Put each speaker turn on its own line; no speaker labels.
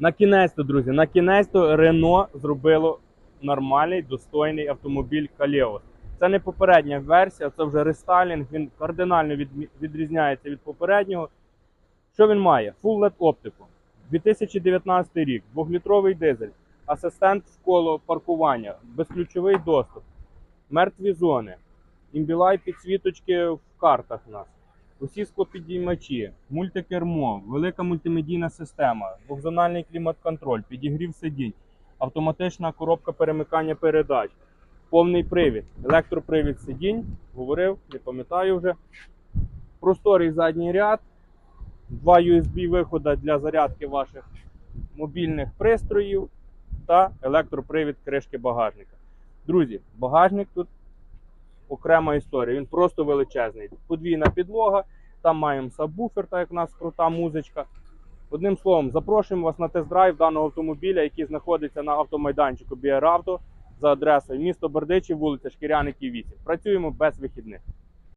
На кінець-то, друзі, на кінець-то Рено зробило нормальний, достойний автомобіль Калеос. Це не попередня версія, це вже рестайлінг. Він кардинально відрізняється від попереднього. Що він має? Full LED оптику. 2019 рік, 2-літровий дизель, асистент в коло паркування, безключовий доступ, мертві зони, імбілай підсвіточки в картах нас. Усі склопідіймачі, мультикермо, велика мультимедійна система, двохзональний клімат-контроль, підігрів сидінь, автоматична коробка перемикання передач, повний привід, електропривід сидінь, говорив, не пам'ятаю вже. Просторий задній ряд, два USB виходи для зарядки ваших мобільних пристроїв та електропривід кришки багажника. Друзі, багажник тут окрема історія. Він просто величезний. Подвійна підлога, там маємо сабвуфер, так як у нас крута музичка. Одним словом, запрошуємо вас на тест-драйв даного автомобіля, який знаходиться на автомайданчику Auto за адресою місто Бердичі, вулиця Шкіряників 8. Працюємо без вихідних.